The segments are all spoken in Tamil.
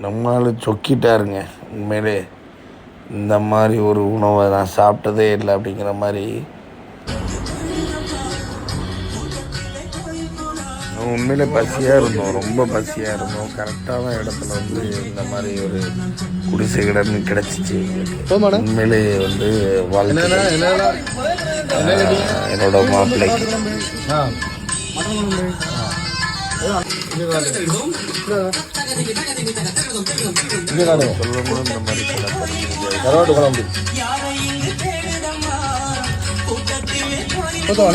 நம்மளால் சொக்கிட்டாருங்க. உண்மையிலே இந்த மாதிரி ஒரு உணவை நான் சாப்பிட்டதே இல்லை அப்படிங்கிற மாதிரி. உண்மையிலே பசியாக இருந்தோம். ரொம்ப பசியாக இருந்தோம். கரெக்டான இடத்துல வந்து இந்த மாதிரி ஒரு குடிசை கிடன்னு கிடச்சிச்சு. எங்களுக்கு உண்மையிலே வந்து வாழ்க்கை என்னோட மாப்பிள்ளைக்கு. சொல்லணும் இந்த மாதிரி. கருவாட்டு குழம்பு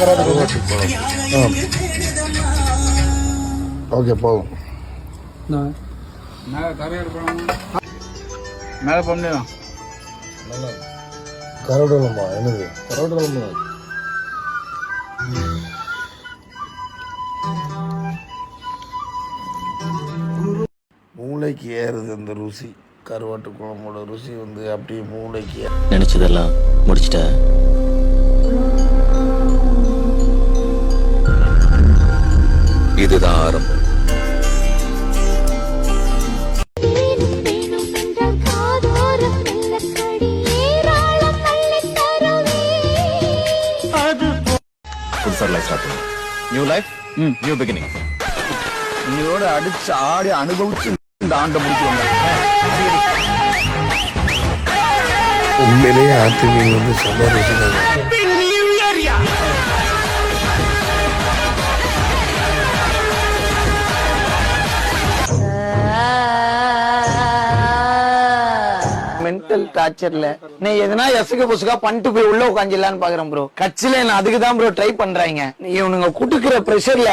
கருவாட்டு குழம்பு. ஓகே போதும் மேலே போக முடியும் கருவாட்டு குழம்பா என்னது கருவாட்டு குழம்பு மூளைக்கு ஏறுது அந்த ருசி. கருவாட்டு குழம்போட ருசி வந்து அப்படியே மூளைக்கு. நினைச்சதெல்லாம் முடிச்சிட்ட? இதுதான் ஆரம்பம். புதுசாக life start new life new beginning நீரோட அடிச்சு ஆடி அனுபவிச்சு இந்த ஆண்டை முடிச்சு உண்மையிலேயே ஆத்து மீன் வந்து ருசி மென்டல் டார்ச்சர்ல நீ எதனா எசுக புசுகா பண்ணிட்டு போய் உள்ள உட்காந்துலான்னு பாக்குறேன் ப்ரோ கட்சியில நான் அதுக்கு தான் ப்ரோ ட்ரை பண்றாங்க இவனுங்க குட்டுக்கிற பிரஷர்ல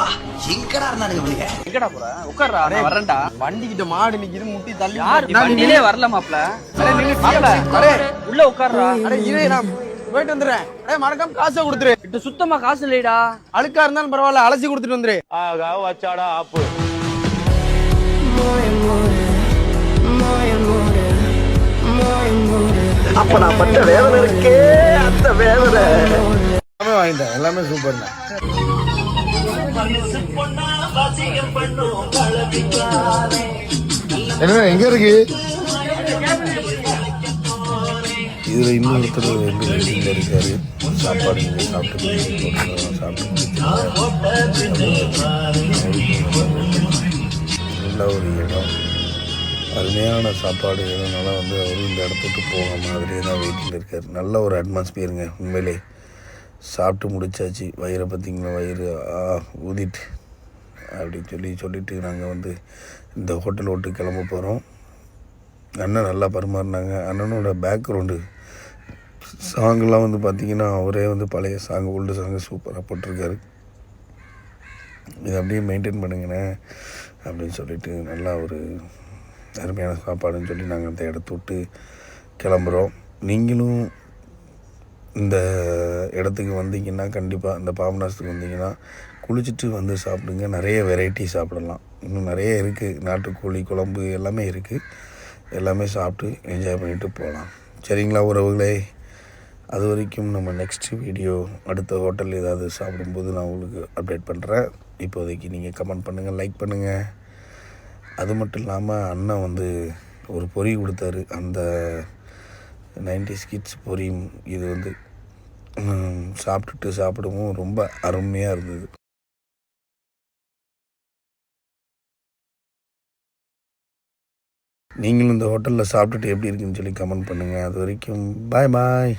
பீர்க்கங்காவா எங்கடா போற? உட்கார்றா நான் வரேன்டா வண்டி கிட்ட மாடு நிக்குது முட்டி தள்ளி யார்? வண்டியிலே வரல மாப்ள. மாப்ள உள்ள உட்கார்றா. இரு நான் போயிட்டு வந்துடுறேன். அடே மறக்காம காசை கொடுத்துரு. கிட்ட சுத்தமா காசு இல்லைடா. அழுக்கா இருந்தாலும் பரவாயில்ல அலசி கொடுத்துட்டு வந்துரு. எல்லாமே வாங்கிட்டேன் எல்லாமே சூப்பர் என்ன எங்க இருக்கு? இதில் இன்னொருத்தர் வந்து வெயிட்டிங்கில் இருக்காரு? சாப்பாடு நீங்கள் சாப்பிட்டு சாப்பிட்டு நல்ல ஒரு இடம். அருமையான சாப்பாடு இதனால வந்து அவரும் இந்த இடத்த விட்டு மாதிரியே தான் வெயிட்டிங்கில் இருக்கார். நல்ல ஒரு அட்மாஸ்பியருங்க உண்மையிலே. சாப்பிட்டு முடிச்சாச்சு. வயிறை பார்த்தீங்களா? வயிறு ஆ ஊதிட்டு அப்படின்னு சொல்லி சொல்லிவிட்டு நாங்கள் வந்து இந்த ஹோட்டல் விட்டு கிளம்ப போகிறோம் அண்ணன் நல்லா பரிமாறினாங்க. அண்ணனோட பேக்ரவுண்டு சாங்கெலாம் வந்து பார்த்திங்கன்னா அவரே வந்து பழைய சாங் ஓல்டு சாங்கு சூப்பராக போட்டிருக்காரு. இதை அப்படியே மெயின்டைன் பண்ணுங்கண்ணே அப்படின்னு சொல்லிட்டு நல்லா ஒரு அருமையான சாப்பாடுன்னு சொல்லி நாங்கள் அந்த இடத்த விட்டு கிளம்புறோம். நீங்களும் இந்த இடத்துக்கு வந்தீங்கன்னா கண்டிப்பாக இந்த பாபநாசத்துக்கு வந்தீங்கன்னா குளிச்சுட்டு வந்து சாப்பிடுங்க. நிறைய வெரைட்டி சாப்பிடலாம். இன்னும் நிறைய இருக்குது நாட்டுக்கோழி குழம்பு எல்லாமே இருக்குது எல்லாமே சாப்பிட்டு என்ஜாய் பண்ணிவிட்டு போகலாம். சரிங்களா உறவுகளே? அது வரைக்கும் நம்ம நெக்ஸ்ட் வீடியோ அடுத்த ஹோட்டல் ஏதாவது சாப்பிடும்போது நான் உங்களுக்கு அப்டேட் பண்ணுறேன் இப்போதைக்கு நீங்கள் கமெண்ட் பண்ணுங்கள் லைக் பண்ணுங்கள் அது மட்டும் இல்லாமல் அண்ணன் வந்து ஒரு பொரி கொடுத்தாரு. அந்த நைன்டி கிட்ஸ் பொரியும். இது வந்து சாப்பிட்டுட்டு சாப்பிடவும் ரொம்ப அருமையாக இருந்தது. நீங்களும் இந்த ஹோட்டலில் சாப்பிட்டுட்டு எப்படி இருக்குன்னு சொல்லி கமெண்ட் பண்ணுங்கள் அது வரைக்கும் பாய் பாய்